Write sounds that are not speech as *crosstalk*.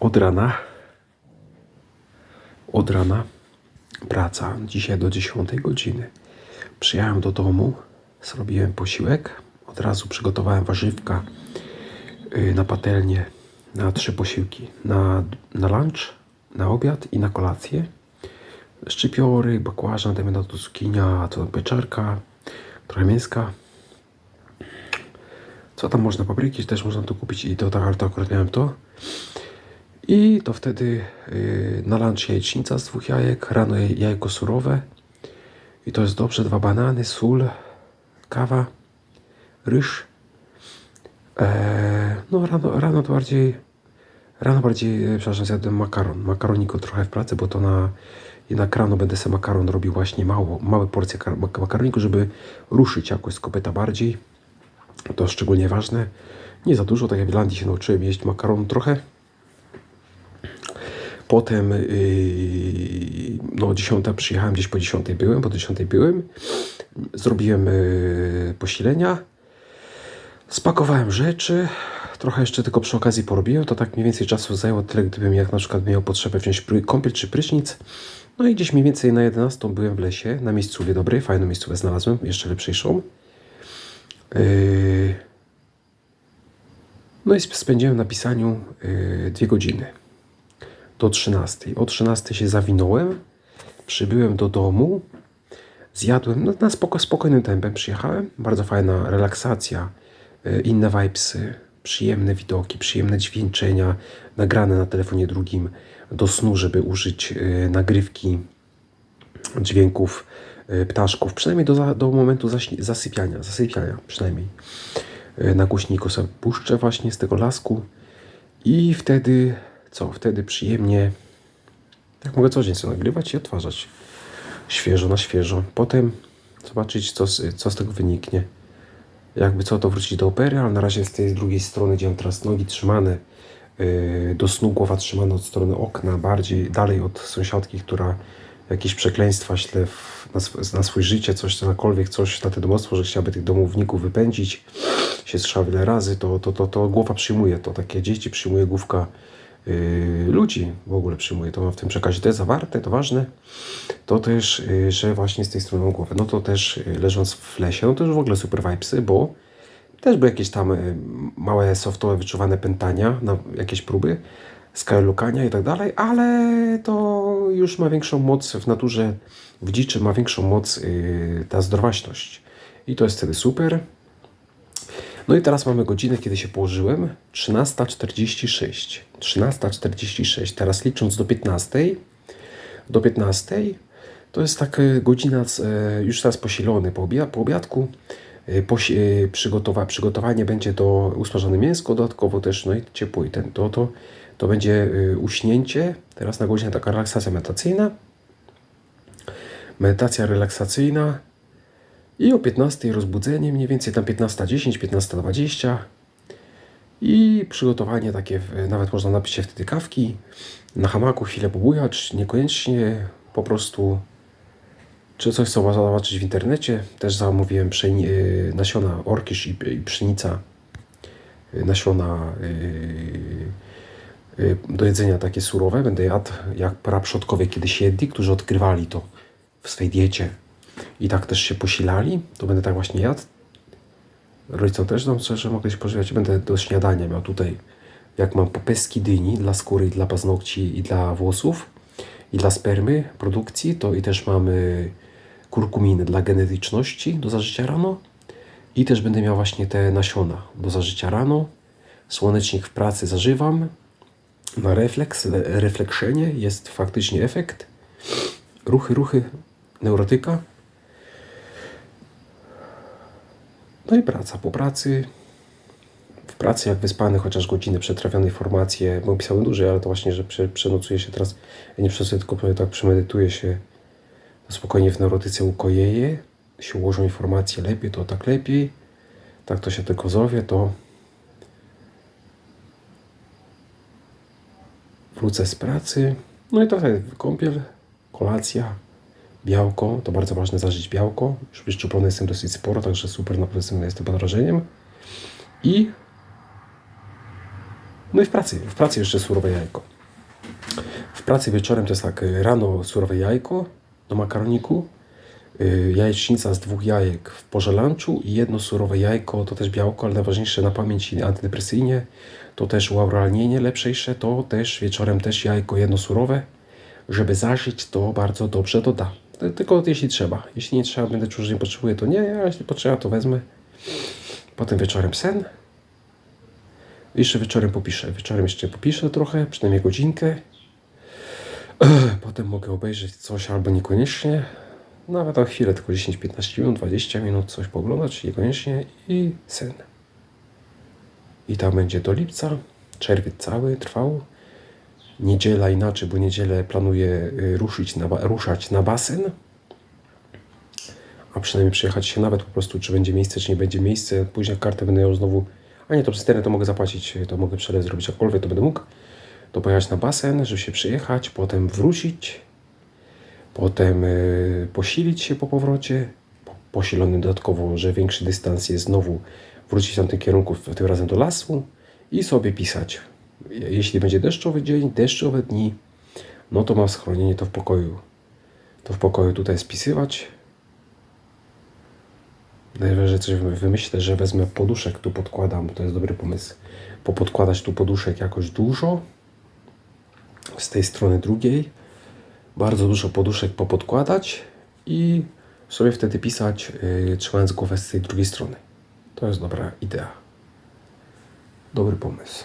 Od rana. Od rana praca. Dzisiaj do 10 godziny. Przyjechałem do domu, zrobiłem posiłek. Od razu przygotowałem warzywka y, na patelnię na trzy posiłki. Na, na lunch, na obiad i na kolację. Szczypiory, bakłażan, dajmy na to cukinia, to pieczarka, trochę mięska. Co tam można? Papryki też można tu kupić i to, tak, to akurat miałem to. I to wtedy yy, na lunch jajecznica z dwóch jajek, rano jaj- jajko surowe. I to jest dobrze, dwa banany, sól, kawa, ryż. Eee, no rano, rano to bardziej, rano bardziej, e, przepraszam, zjadłem makaron. Makaroniku trochę w pracy, bo to na, jednak rano będę sobie makaron robił właśnie mało, małe porcje kar- mak- makaroniku, żeby ruszyć jakoś z kopyta bardziej. To szczególnie ważne. Nie za dużo, tak jak w Irlandii się nauczyłem jeść makaron trochę. Potem yy, no 10 przyjechałem, gdzieś po 10 byłem, po 10 byłem. Zrobiłem yy, posilenia. Spakowałem rzeczy. Trochę jeszcze tylko przy okazji porobiłem. To tak mniej więcej czasu zajęło tyle, gdybym jak na przykład miał potrzebę wziąć kąpiel czy prysznic. No i gdzieś mniej więcej na 11 byłem w lesie, na miejscówie dobrej, fajną miejscówę znalazłem, jeszcze lepszejszą. Yy, no i sp- spędziłem na pisaniu dwie godziny do 13. O 13 się zawinąłem, przybyłem do domu, zjadłem, no, na spoko, spokojnym tempem przyjechałem. Bardzo fajna relaksacja, yy, inne vibesy, przyjemne widoki, przyjemne dźwięczenia, nagrane na telefonie drugim do snu, żeby użyć yy, nagrywki dźwięków y, ptaszków, przynajmniej do, do momentu zasypiania, zasypiania przynajmniej. Y, Na głośniku sobie puszczę właśnie z tego lasku i wtedy, co, wtedy przyjemnie, tak mogę co dzień sobie nagrywać i odtwarzać świeżo na świeżo. Potem zobaczyć, co z, co z tego wyniknie. Jakby co, to wrócić do opery, ale na razie z tej drugiej strony, gdzie mam teraz nogi trzymane, yy, do snu głowa trzymana od strony okna, bardziej dalej od sąsiadki, która jakieś przekleństwa śle na, sw- na swoje życie, coś cokolwiek, coś na to domostwo, że chciałaby tych domowników wypędzić, się słyszała wiele razy, to, to, to, to głowa przyjmuje to, takie dzieci przyjmuje główka ludzi w ogóle przyjmuje, to w tym przekazie to jest zawarte, to ważne, to też, yy, że właśnie z tej strony mam głowę, no to też yy, leżąc w lesie, no to już w ogóle super vibesy, bo też były jakieś tam y, małe softowe wyczuwane pętania jakieś próby, skylukania i tak dalej, ale to już ma większą moc w naturze, w dziczy ma większą moc y, ta zdrowaśność. I to jest wtedy super. No i teraz mamy godzinę, kiedy się położyłem. 13.46. 13.46. Teraz licząc do 15. Do 15 to jest taka godzina e, już teraz posilony po, obia- po obiadku. E, e, przygotowa- przygotowanie będzie to usmażone mięsko, dodatkowo też no i ciepło i ten, to, to, to będzie e, uśnięcie. Teraz na godzinę taka relaksacja medytacyjna. Medytacja relaksacyjna. I o 15 rozbudzenie, mniej więcej tam 15.10, 15.20. I przygotowanie takie, nawet można napić się wtedy kawki, na hamaku chwilę pobujać, niekoniecznie po prostu, czy coś co można zobaczyć w internecie. Też zamówiłem pszeni- y, nasiona orkisz i, i pszenica, y, nasiona y, y, do jedzenia takie surowe. Będę jadł jak praprzodkowie kiedyś jedli, którzy odkrywali to w swej diecie i tak też się posilali. To będę tak właśnie jadł. Rodzicom też dam że mogę się pożywiać. Będę do śniadania miał tutaj, jak mam popeski dyni dla skóry, dla paznokci i dla włosów i dla spermy produkcji, to i też mamy kurkuminy dla genetyczności do zażycia rano i też będę miał właśnie te nasiona do zażycia rano. Słonecznik w pracy zażywam. Na refleks, re- reflekszenie jest faktycznie efekt. Ruchy, ruchy, neurotyka. No i praca. Po pracy, w pracy jak wyspany, chociaż godzinę przetrawione informacje, bo pisałem dłużej, ale to właśnie, że prze, się teraz, ja nie przesuję, tylko powiem tak przemedytuję się, to spokojnie w neurotyce ukojeje, się ułożą informacje lepiej, to tak lepiej, tak to się tylko zowie, to wrócę z pracy, no i trochę kąpiel, kolacja, białko, to bardzo ważne zażyć białko. Już wyszczuplony jestem dosyć sporo, także super, naprawdę jestem, jestem pod wrażeniem. I No i w pracy, w pracy jeszcze surowe jajko. W pracy wieczorem to jest tak, y, rano surowe jajko do makaroniku, y, jajecznica z dwóch jajek w porze lunchu i jedno surowe jajko, to też białko, ale najważniejsze na pamięć antydepresyjnie, to też uauralnienie lepszejsze, to też wieczorem też jajko jedno surowe, żeby zażyć to bardzo dobrze doda. Ty- Tylko jeśli trzeba. Jeśli nie trzeba, będę czuł, że nie potrzebuję, to nie, a jeśli potrzeba, to wezmę. Potem wieczorem sen. Jeszcze wieczorem popiszę. Wieczorem jeszcze popiszę trochę, przynajmniej godzinkę. *clears throat* Potem mogę obejrzeć coś albo niekoniecznie. Nawet na chwilę, tylko 10-15 minut, 20 minut coś poglądać, niekoniecznie i sen. I tam będzie do lipca. Czerwiec cały trwał. Niedziela inaczej, bo niedzielę planuję y, ruszyć na, ruszać na basen. A przynajmniej przyjechać się nawet po prostu, czy będzie miejsce, czy nie będzie miejsce. Później kartę będę miał znowu. A nie, to przez internet to mogę zapłacić, to mogę przelew zrobić, jakkolwiek to będę mógł. To pojechać na basen, żeby się przyjechać, potem wrócić, potem y, posilić się po powrocie, po, posilony dodatkowo, że większy dystans jest znowu wrócić w tamtym kierunku, tym razem do lasu i sobie pisać. Je- Jeśli będzie deszczowy dzień, deszczowe dni, no to mam schronienie to w pokoju. To w pokoju tutaj spisywać. Najwyżej coś wy- wymyślę, że wezmę poduszek, tu podkładam, to jest dobry pomysł. Popodkładać tu poduszek jakoś dużo. Z tej strony drugiej. Bardzo dużo poduszek popodkładać i sobie wtedy pisać, yy, trzymając głowę z tej drugiej strony. To jest dobra idea. Dobry pomysł.